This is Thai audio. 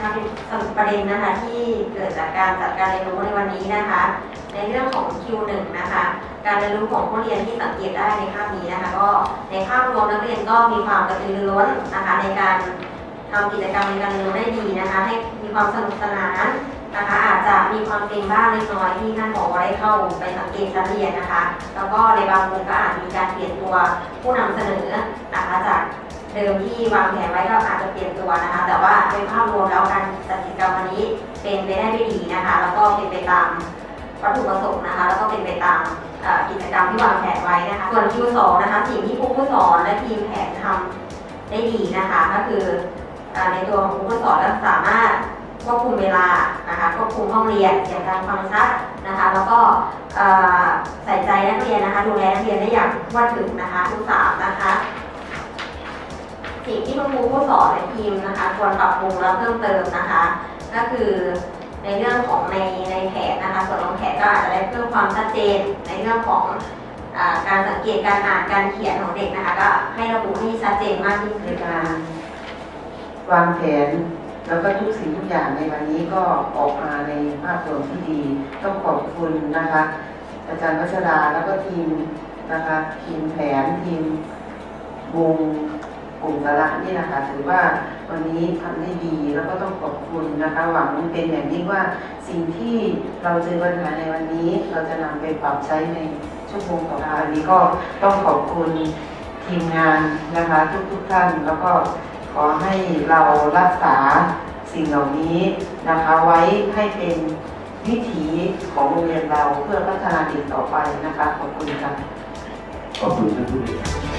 นะคะเป็นสรุปประเด็นนะคะที่เกิดจากการจัดการเรียนรู้ในวันนี้นะคะ ในเรื่องของ Q1 นะคะ การเรียนรู้ของผู้เรียนที่สังเกตได้ในภาพนี้นะคะ ก็ในภาพรวมนักเรียนก็มีความกระตือรือร้นนะคะในการทำกิจกรรมในการเรียนรู้ได้ดีนะคะ ให้มีความสนุกสนานนะคะ อาจจะมีความเกรงบ้างเล็กน้อยที่ท่านบอกว่าได้เข้าไปสังเกตชั้นเรียนนะคะ แล้วก็ในบางมุมก็อาจมีการเปลี่ยนตัวผู้นำเสนอนะคะจาก เดิมที่วางแผนไว้ก็อาจจะเปลี่ยนตัวนะคะ แต่ว่าโดยภาพรวมแล้วการจัดกิจกรรมวันนี้เป็นไปได้ด้วยดีนะคะ แล้วก็เป็นไปตามวัตถุประสงค์นะคะ แล้วก็เป็นไปตามกิจกรรมที่วางแผนไว้นะคะ ส่วน Q2 นะคะ สิ่งที่ผู้ผู้สอนและทีมแผนทำได้ดีนะคะ ก็คือในตัวของผู้ผู้สอนก็สามารถควบคุมเวลานะคะควบคุมห้องเรียนเสียงดังฟังชัดนะคะ แล้วก็ใส่ใจนักเรียนนะคะ ดูแลนักเรียนได้อย่างทั่วถึงนะคะทุกสามนะคะ สิ่งที่คุณครูผู้สอนและทีมนะคะควรปรับปรุงและเพิ่มเติมนะคะ ก็คือในเรื่องของในในแผนนะคะส่วนของแผนก็อาจจะได้เพิ่มความชัดเจนในเรื่องของอการสังเกตการอ่านการเขียนของเด็กนะคะก็ให้ระบุให้ชัดเจนมากยิ่งในขึ้นการวางแผนแล้วก็ทุกสิ่งทุกอย่างในวันนี้ก็ออกมาในภาพรวมที่ดี ต้องขอบคุณนะคะ อาจารย์วัชราแล้วก็ทีมนะคะ ทีมแผนทีมวง กลุ่มสาระนี่นะคะถือว่าวันนี้ทำได้ดีแล้วก็ต้องขอบคุณนะคะ หวังเป็นอย่างยิ่งว่าสิ่งที่เราเจอปัญหาในวันนี้ เราจะนำไปปรับใช้ในชั่วโมงต่อไปวันนี้ก็ต้องขอบคุณทีมงานนะคะทุกๆท่านแล้วก็ขอให้เรารักษาสิ่งเหล่านี้นะคะไว้ให้เป็นวิถีของโรงเรียนเราเพื่อพัฒนาเด็กต่อไปนะคะขอบคุณค่ะขอบคุณท่านผู้บริหาร